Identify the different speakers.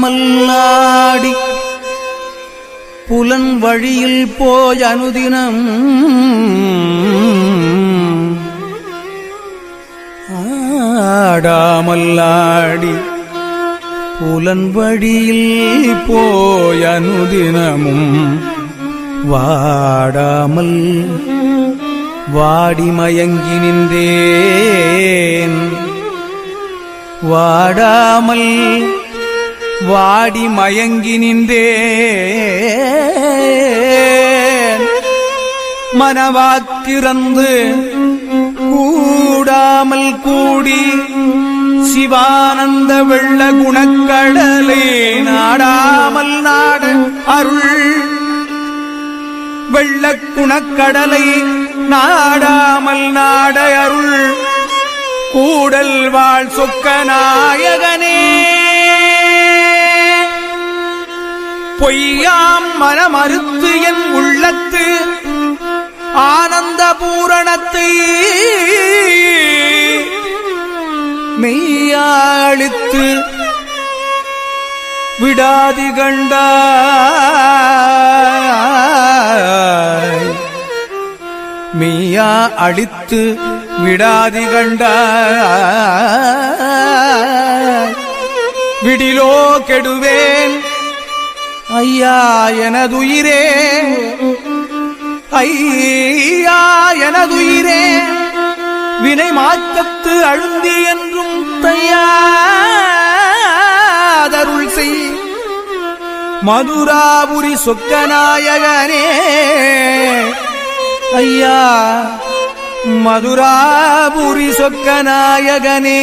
Speaker 1: ആടാമല്ലാടി പുലൻ വഴിയിൽ പോയ അനുദിനം. ആടാമല്ലാടി ஆடாமல் ஆடி புலன் வழியில் போய் வாடாமல் வாடிமயங்கி நின்றேன். வாடாமல் வாடிமயங்கி நின்றேன். மனவாக்கிறந்து கூடாமல் கூ சிவானந்த வெள்ள குணக்கடலே நாடாமல் நாட அருள். வெள்ள குணக்கடலை நாடாமல் நாட அருள். கூடல் வாழ் சொக்க நாயகனே. பொய்யாம் மனமறுத்து என் உள்ளத்து ஆனந்த பூரணத்தை மெய்யாளித்து விடாதி கண்டாய். மெய்யா அடித்து விடாதி கண்டாய். விடிலோ கெடுவேன் ஐயா எனதுயிரே. ஐயா எனதுயிரே. வினை மாற்றத்து அழுந்தி என்றும் தையா மதுராபுரி சொக்கநாயகனே ஐயா மதுராபுரி சொக்கநாயகனே